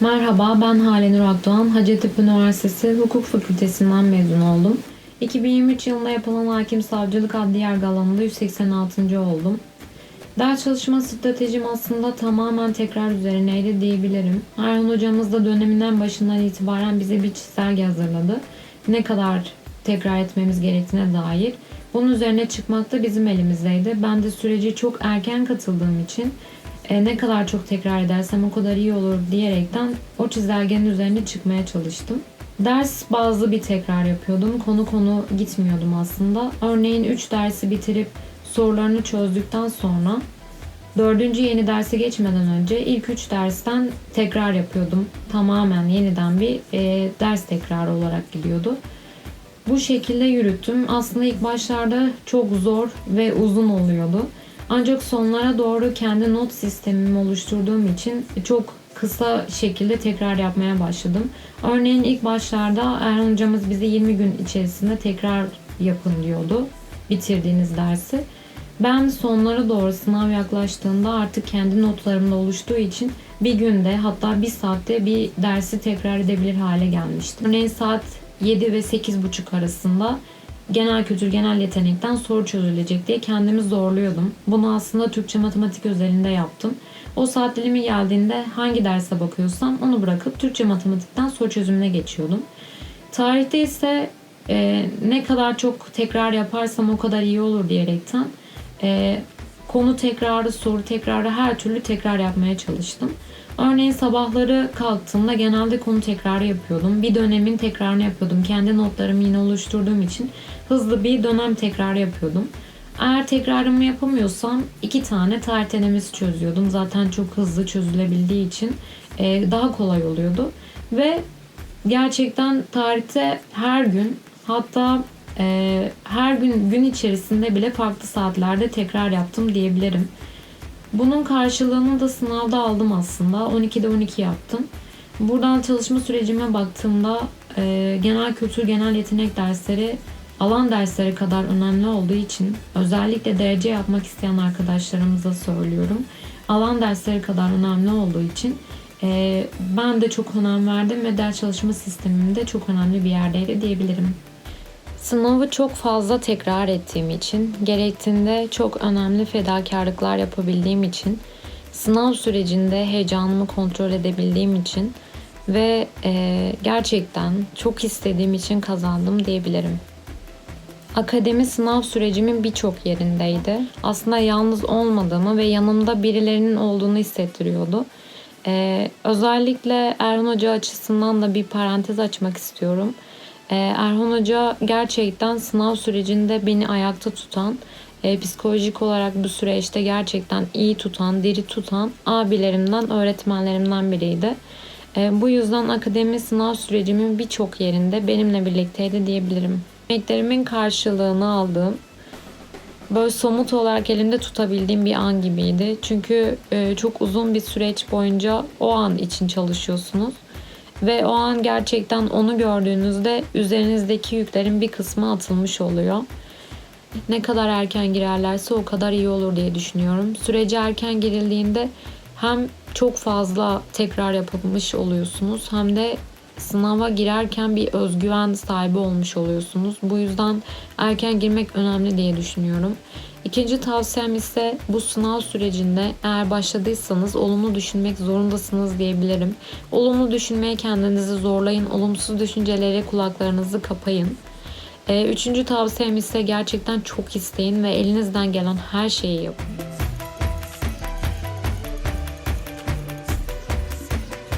Merhaba, ben Hale Nur Akdoğan. Hacettepe Üniversitesi Hukuk Fakültesinden mezun oldum. 2023 yılında yapılan Hakim Savcılık Adli Yargı alanında 186. oldum. Ders çalışma stratejim aslında tamamen tekrar üzerineydi diyebilirim. Erhan hocamız da döneminden başından itibaren bize bir çizelge hazırladı. Ne kadar tekrar etmemiz gerektiğine dair. Bunun üzerine çıkmak da bizim elimizdeydi. Ben de süreci çok erken katıldığım için e, ne kadar çok tekrar edersem o kadar iyi olur diyerekten o çizelgenin üzerine çıkmaya çalıştım. Ders bazlı bir tekrar yapıyordum. Konu konu gitmiyordum aslında. Örneğin 3 dersi bitirip sorularını çözdükten sonra dördüncü yeni derse geçmeden önce ilk 3 dersten tekrar yapıyordum. Tamamen yeniden bir e, ders tekrarı olarak gidiyordu. Bu şekilde yürüttüm. Aslında ilk başlarda çok zor ve uzun oluyordu. Ancak sonlara doğru kendi not sistemimi oluşturduğum için çok kısa şekilde tekrar yapmaya başladım. Örneğin ilk başlarda Erhan hocamız bize 20 gün içerisinde tekrar yapın diyordu bitirdiğiniz dersi. Ben sonlara doğru sınav yaklaştığında artık kendi notlarımda oluştuğu için bir günde hatta bir saatte bir dersi tekrar edebilir hale gelmiştim. Örneğin saat 7 ve 8.30 arasında genel kültür, genel yetenekten soru çözülecek diye kendimi zorluyordum. Bunu aslında Türkçe matematik özelinde yaptım. O saat dilimi geldiğinde hangi derse bakıyorsam onu bırakıp Türkçe matematikten soru çözümüne geçiyordum. Tarihte ise e, ne kadar çok tekrar yaparsam o kadar iyi olur diyerekten e, konu tekrarı, soru tekrarı her türlü tekrar yapmaya çalıştım. Örneğin sabahları kalktığımda genelde konu tekrarı yapıyordum. Bir dönemin tekrarını yapıyordum. Kendi notlarımı yine oluşturduğum için hızlı bir dönem tekrarı yapıyordum. Eğer tekrarımı yapamıyorsam iki tane tarih denemesi çözüyordum. Zaten çok hızlı çözülebildiği için e, daha kolay oluyordu. Ve gerçekten tarihte her gün hatta e, her gün gün içerisinde bile farklı saatlerde tekrar yaptım diyebilirim. Bunun karşılığını da sınavda aldım aslında. 12'de 12 yaptım. Buradan çalışma sürecime baktığımda e, genel kültür, genel yetenek dersleri alan dersleri kadar önemli olduğu için özellikle derece yapmak isteyen arkadaşlarımıza söylüyorum. Alan dersleri kadar önemli olduğu için e, ben de çok önem verdim ve ders çalışma sistemim de çok önemli bir yerdeydi diyebilirim. Sınavı çok fazla tekrar ettiğim için, gerektiğinde çok önemli fedakarlıklar yapabildiğim için, sınav sürecinde heyecanımı kontrol edebildiğim için ve e, gerçekten çok istediğim için kazandım diyebilirim. Akademi sınav sürecimin birçok yerindeydi. Aslında yalnız olmadığımı ve yanımda birilerinin olduğunu hissettiriyordu. Ee, özellikle Erhan Hoca açısından da bir parantez açmak istiyorum. Ee, Erhan Hoca gerçekten sınav sürecinde beni ayakta tutan, e, psikolojik olarak bu süreçte gerçekten iyi tutan, diri tutan abilerimden, öğretmenlerimden biriydi. E, bu yüzden akademi sınav sürecimin birçok yerinde benimle birlikteydi diyebilirim. Emeklerimin karşılığını aldığım, böyle somut olarak elimde tutabildiğim bir an gibiydi. Çünkü e, çok uzun bir süreç boyunca o an için çalışıyorsunuz. Ve o an gerçekten onu gördüğünüzde üzerinizdeki yüklerin bir kısmı atılmış oluyor. Ne kadar erken girerlerse o kadar iyi olur diye düşünüyorum. Sürece erken girildiğinde hem çok fazla tekrar yapılmış oluyorsunuz hem de sınava girerken bir özgüven sahibi olmuş oluyorsunuz. Bu yüzden erken girmek önemli diye düşünüyorum. İkinci tavsiyem ise bu sınav sürecinde eğer başladıysanız olumlu düşünmek zorundasınız diyebilirim. Olumlu düşünmeye kendinizi zorlayın. Olumsuz düşüncelere kulaklarınızı kapayın. Ee, üçüncü tavsiyem ise gerçekten çok isteyin ve elinizden gelen her şeyi yapın.